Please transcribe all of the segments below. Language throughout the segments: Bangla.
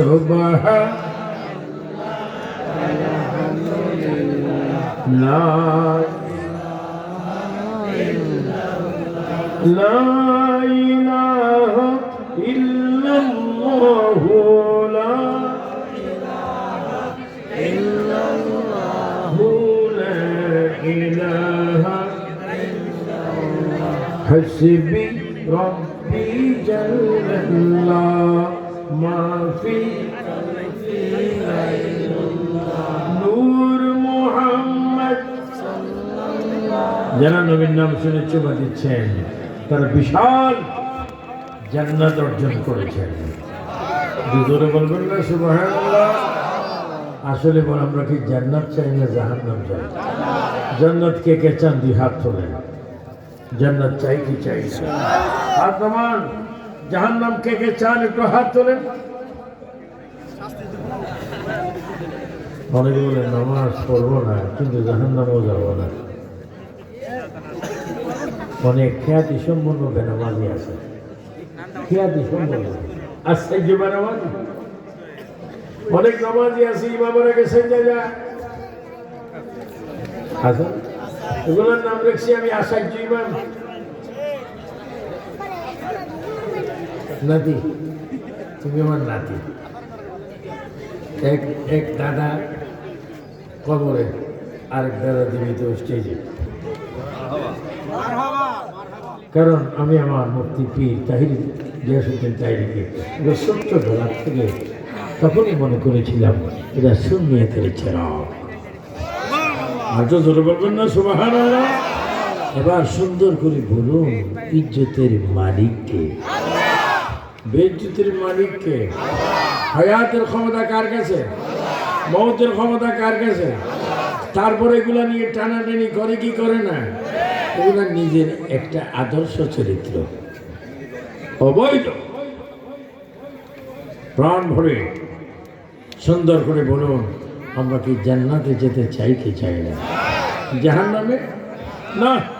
سبحان لا لا إله إلا الله. لا إله إلا الله. لا إله حسبي ربي جل الله. ما في নূর মোহাম্মদ যারা নবীর নাম শুনে চুমা দিচ্ছেন তারা বিশাল জান্নাত অর্জন করেছেন দুজনে বলবেন না সুবহানাল্লাহ আসলে বল আমরা কি জান্নাত চাই না জাহান্নাম চাই জান্নাত কে কে চান দুই হাত তোলেন জান্নাত চাই কি চাই না হাত নামান জাহান্নাম কে কে চান একটু হাত তোলেন। অনেকে বলে, নামাজ পড়ব না, কিন্তু জাহান্নামও যাব না। অনেক খ্যাতি সম্পন্ন বেনামাজি আছে। খ্যাতি সম্পন্ন। আশ্চর্য বেনামাজি। অনেক নামাজি আছে, ইমামরা গেছেন, যা যা। আছে এগুলোর নাম রেখছি আমি, আশ্চর্য ইমাম। নাতি, তুমি আমার নাতি। এক এক দাদা কবরে, আরেক দাদা জীবিত স্টেজে কারণ আমি আমার মুক্তি পীর তাহির গিয়াসুদ্দিন তাহিরকে সত্য ধরার থেকে তখনই মনে করেছিলাম, এটা আজও ধরে বলবেন না সুবাহান এবার সুন্দর করে বলুন, ইজ্জতের মালিককে। বেজ্জতের মালিককে। হায়াতের ক্ষমতা কার কাছে? মৌতের ক্ষমতা কার কাছে? তারপরে এগুলা নিয়ে টানাটানি করে কি করে না? এগুলা নিজের একটা আদর্শ চরিত্র। অবৈধ। প্রাণ ভরে সুন্দর করে বলুন, আমরা কি জান্নাতে যেতে চাই কি চাই না? জাহান নামে না।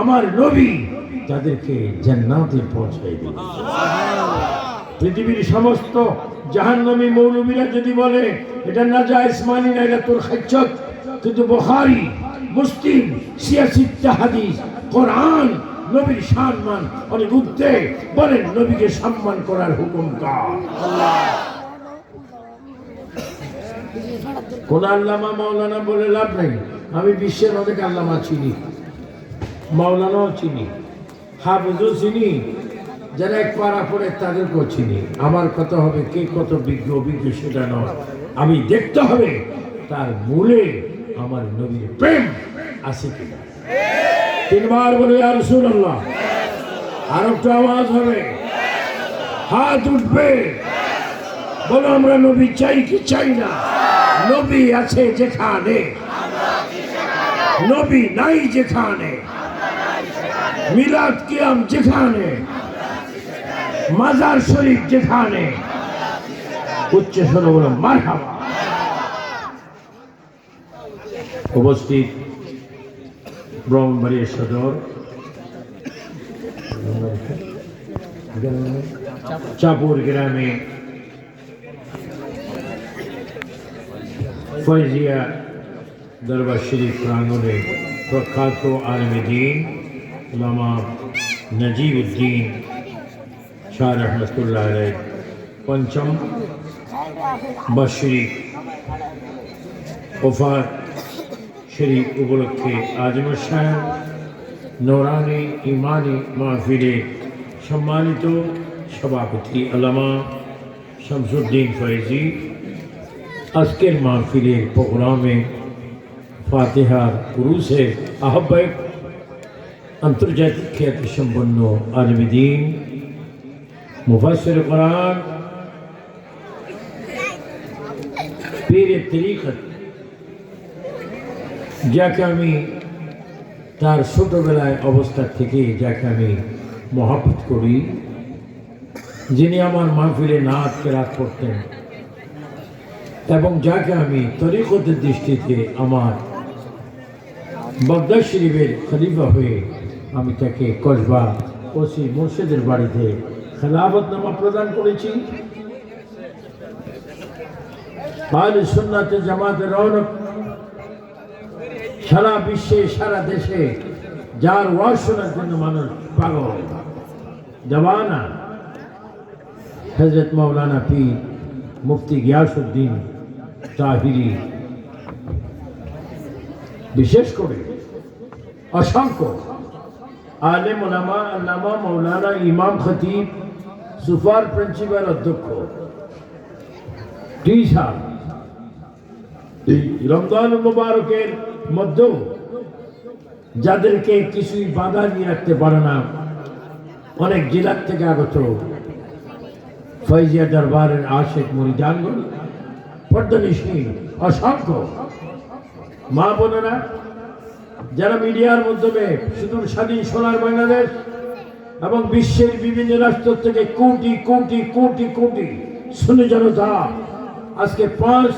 আমার নবী তাদেরকে জান্নাতে পৌঁছাই দিবেন পৃথিবীর সমস্ত জাহান্নামী মৌলবীরা যদি বলে, এটা না যায় মানি না এটা তোর খাচ্ছত। কিন্তু বখারি, মুসলিম সিয়াসিত্তা হাদিস কোরআন, নবীর সম্মান অনেক উদ্দে বলেন, নবীকে সম্মান করার হুকুম কার? কোন আল্লামা মাওলানা বলে লাভ নেই। আমি বিশ্বের অনেক আল্লামা চিনি। মাওলানাও চিনি হাফিজও চিনি, যারা এক পাড়া পড়ে তাদেরকেও চিনি। আমার কথা হবে কে কত বিজ্ঞ, অভিজ্ঞ সেটা নয়। আমি দেখতে হবে তার মূলে আমার নবীর প্রেম আছে কিনা। তিনবার বলে আর শুনল্লাহ আর একটা আওয়াজ হবে। হাত উঠবে। বলো, আমরা নবী চাই কি চাই না? নবী আছে যেখানে। নবী নাই যেখানে। মিলাদ কিয়াম যেখানে মাজার শরীফ যেখানে উচ্চ স্বর বলো মারহাবা উপস্থিত ব্রহ্মবাড়ির সদর চাপুর গ্রামে ফয়জিয়া দরবার শরীফ প্রাঙ্গনে প্রখ্যাত আলমী দিন علامہ نجیب الدین شاہ رحمت اللہ علیہ، پنچم بشری وفات شری ابلکھے آجم شاہ نورانی ایمانی محفل سمانت سباپتی علامہ شمس الدین فیضی، عسکر محفل پروگرام فاتحہ گرو سے আন্তর্জাতিক খ্যাতি সম্পন্ন আলমদিন মুফাসের কোরআন। পীর তরিকত যাকে আমি তার ছোটবেলায় অবস্থা থেকে যাকে আমি মহাব্বত করি, যিনি আমার মাহফিলে নাচ, কেরাত করতেন, এবং যাকে আমি তরিকতের দৃষ্টিতে আমার বাগদাদ শরীফের খলিফা হয়ে আমি তাকে কসবা ওসি মুর্শিদের বাড়িতে খেলাফতনামা প্রদান করেছি। আল সুন্নাতে জামাতের রৌনক সারা বিশ্বে, সারা দেশে যার ওয়াজ শোনার জন্য মানুষ পাগল। জবানা হজরত মৌলানা পীর মুফতি গিয়াসুদ্দিন তাহিরি, বিশেষ করে অসংখ্য আলেম ওলামা আল্লামা মৌলানা ইমাম খতিব সুফার প্রিন্সিপাল অধ্যক্ষ। টিসা এই রমজান মুবারকের মধ্যেও যাদেরকে কিছুই বাধা দিয়ে রাখতে পারে না, অনেক জেলার থেকে আগত ফৈজিয়া দরবারের আশেক মরিদানগণ পর্দনিশী অসংখ্য মা বোনেরা যারা মিডিয়ার মাধ্যমে শুধু স্বাধীন সোনার বাংলাদেশ এবং বিশ্বের বিভিন্ন রাষ্ট্র থেকে কোটি কোটি কোটি কোটি শুনে জনতা আজকে পাঁচ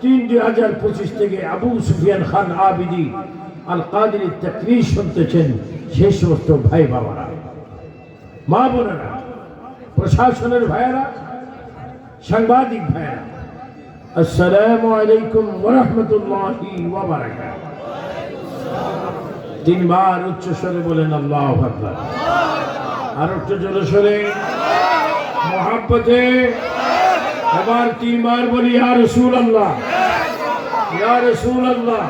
তিন দুই হাজার পঁচিশ থেকে আবু সুফিয়ান খান আবিদি আল কাদির তকরির শুনতেছেন সেই সমস্ত ভাই বাবারা, মা বোনেরা, প্রশাসনের ভাইয়েরা, সাংবাদিক ভাইয়েরা, আসসালামু আলাইকুম ওরহমতুল্লাহি ওয়াবারাকাতুহু তিনবার উচ্চ স্বরে বলেন আল্লাহ আকবার। আর একটু জোরে সরে মহাব্বতে এবার তিনবার বলি, ইয়া রসুল আল্লাহ ইয়া রসুল আল্লাহ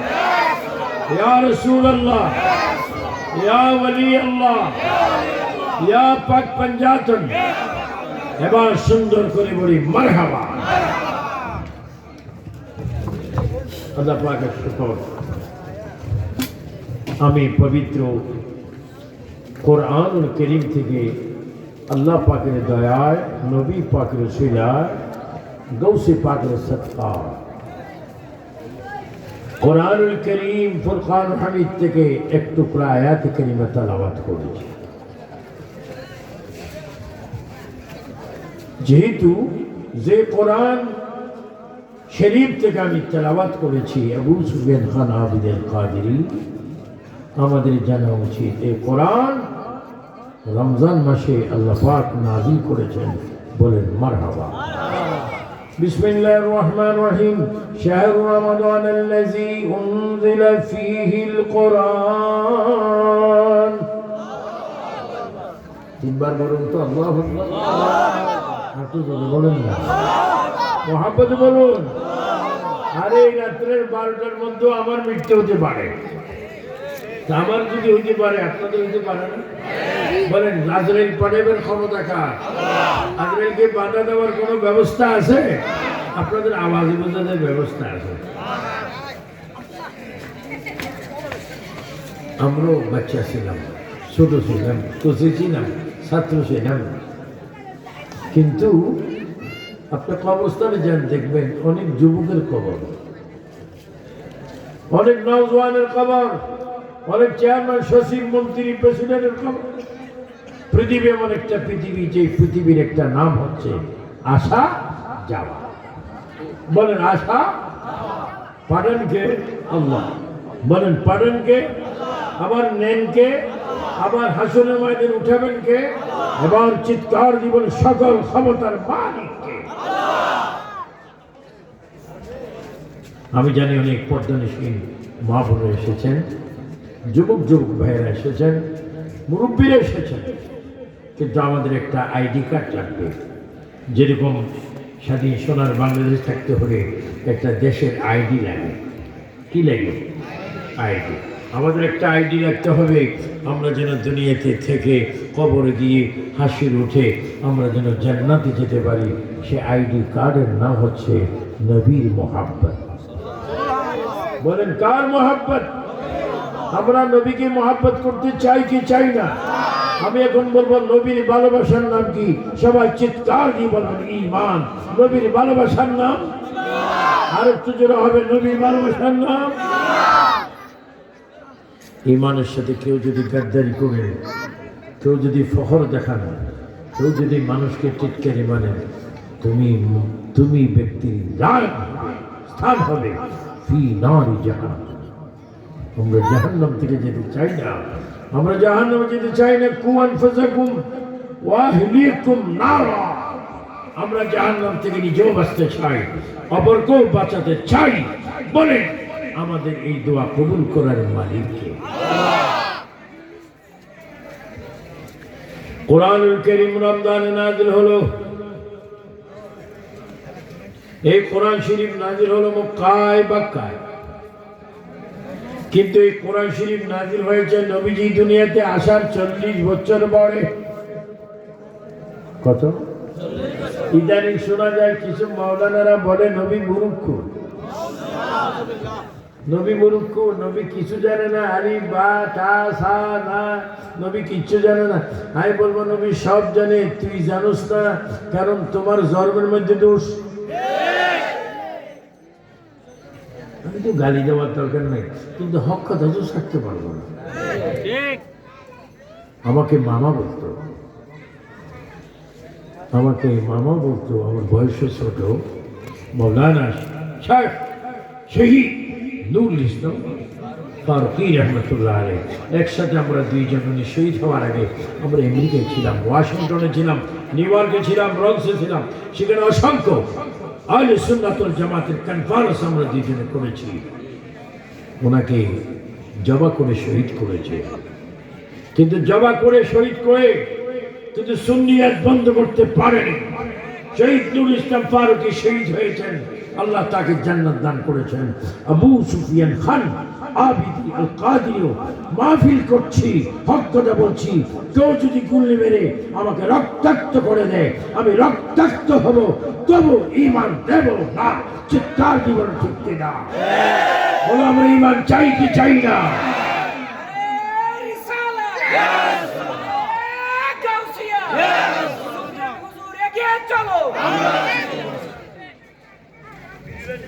ইয়া রসুল আল্লাহ ইয়া ওলি আল্লাহ ইয়া পাক পঞ্জাতন। এবার সুন্দর করে বলি, মারহাবা। আল্লাহ আমি পবিত্র কোরআনুল করিম থেকে আল্লাহ পাকের দয়ায়, নবী পাকের শিলায় গৌসে পাকের সৎকার। কোরআনুল করিম ফুরকান হামিদ থেকে এক টুকরা আয়াত করিমে তালাবাত করেছি। যেহেতু যে কোরআন শরীফ থেকে আমি তেলাবাত করেছি, আবু সুফিয়ান খান আবিদের কাদিরি আমাদের জানা উচিত এই কোরআন রমজান মাসে আল্লাহ পাক নাজিল করেছেন বলেন মারহাবা بسم الله الرحمن الرحيم شهر رمضان الذي أنزل فيه القرآن তিনবার বলুন তো আল্লাহ হাঁটু জোরে বলুন না মোহাম্মদ বলুন আরে এই রাত্রের বারোটার মধ্যে আমার মৃত্যু হতে পারে তা আমার যদি হইতে পারে, আপনাদের হইতে পারে না? বলেন নাজরাইল পাঠাবেন ক্ষমতা কার? নাজরাইলকে বাধা দেওয়ার কোনো ব্যবস্থা আছে? আপনাদের আওয়াজ বোঝানোর ব্যবস্থা আছে। আমরাও বাচ্চা ছিলাম, ছোট ছিলাম, কচি ছিলাম, ছাত্র ছিলাম। কিন্তু আপনার কবরস্থানে যান, দেখবেন অনেক যুবকের কবর, অনেক নওজওয়ানের খবর অনেক চেয়ারম্যান সচিব, মন্ত্রী প্রেসিডেন্ট খবর? পৃথিবী এমন একটা পৃথিবী যে পৃথিবীর একটা নাম হচ্ছে আশা যাওয়া। বলেন, আশা পাঠানকে আল্লাহ। বলেন পাঠানকে আবার নেনকে আবার হাসনের মায়েদের উঠাবেন কে? এবার চিৎকার জীবন সকল ক্ষমতার মালিককে আমি জানি অনেক পর্দানিসীন মা বোনেরা এসেছেন। যুবক যুবক ভাইয়েরা এসেছেন, মুরব্বীরা এসেছেন। কিন্তু আমাদের একটা আইডি কার্ড লাগবে। যেরকম স্বাধীন সোনার বাংলাদেশ থাকতে হলে একটা দেশের আইডি লাগে। কি লাগে? আইডি। আমাদের একটা আইডি রাখতে হবে। আমরা যেন দুনিয়াতে থেকে কবরে গিয়ে হাসির উঠে আমরা যেন জান্নাতে যেতে পারি। সে আইডি কার্ডের নাম হচ্ছে নবীর মোহাব্বত। বলেন, কার মোহাব্বত? আমরা নবীকে মোহাব্বত করতে চাই কি চাই না? আমি এখন বলব, নবীর ভালোবাসার নাম কি? সবাই চিৎকার দিয়ে বলবেন ইমান নবীর ভালোবাসার নাম? আর একটু জোরে হবে নবী ভালোবাসার নাম? ইমানের সাথে কেউ যদি গাদ্দারি করে, কেউ যদি ফখর দেখান, কেউ যদি মানুষকে টিটকারি মানে তুমি তুমি ব্যক্তির রায় স্থান হবে, ফি নারী জাহান আমরা জাহান্নাম থেকে যেতে চাই না। আমরা জাহান্নামে যেতে চাই না। কুয়ান ফাসাকুম ওয়াহলিকুম আমরা জাহান্নাম থেকে নিজেও বাঁচতে চাই বাঁচাতে চাই বলে আমাদের এই দোয়া কবুল করার মালিককে। কোরআনুল করিম নাজিল হলো। এই কোরআন শরীফ নাজিল হলো মক্কায়, বাক্কায়। কিন্তু এই কোরআন শরীফ নাজিল হয়েছে নবীজি দুনিয়াতে আসার চল্লিশ বছর পরে। কত? ইদানিং শোনা যায় কিছু মাওলানারা বলে, নবী মুরুক্ষ নবী মুরুক্ষ নবী কিছু জানে না, আরি বা, তা, সা, না, নবী কিচ্ছু জানে না। আমি বলব, নবী সব জানে, তুই জানোস না, কারণ তোমার জন্মের মধ্যে দোষ। আমি তো গালি দেওয়ার দরকার নেই। কিন্তু হক কথা তো থাকতে পারব না। আমাকে মামা বলতো। আমাকে মামা বলতো আমার বয়স ছোট মৌলানা শহীদ নুরুল ইসলাম ফারুকি রহমতুল্লাহ আলী একসাথে আমরা দুইজন উনি শহীদ হওয়ার আগে আমরা আমেরিকায় ছিলাম ওয়াশিংটনে ছিলাম নিউ ইয়র্কে ছিলাম ব্রন্সে ছিলাম সেখানে অসংখ্য আলে সুন্নাতুল জামাতের কনফারেন্স আমরা দুইজনে করেছি, ওনাকে জবা করে শহীদ করেছে। কিন্তু জবা করে শহীদ করে কিন্তু সুন্নিয়াত বন্ধ করতে পারেনি। শহীদ নুর ইসলাম ফারুকি শহীদ হয়েছেন, আল্লাহ তাকে জান্নাত দান করেছেন। আবু সুফিয়ান খান আবিদি আল কাদিও মাহফিল করছি, হক বলছি। কেউ যদি গুল্লি মেরে আমাকে রক্তাক্ত করে দেয়, আমি রক্তাক্ত হব, তবু ইমান দেব না, চিৎকার জীবন ঠিকতে না। বলো আমরা ইমান চাই কি চাই না।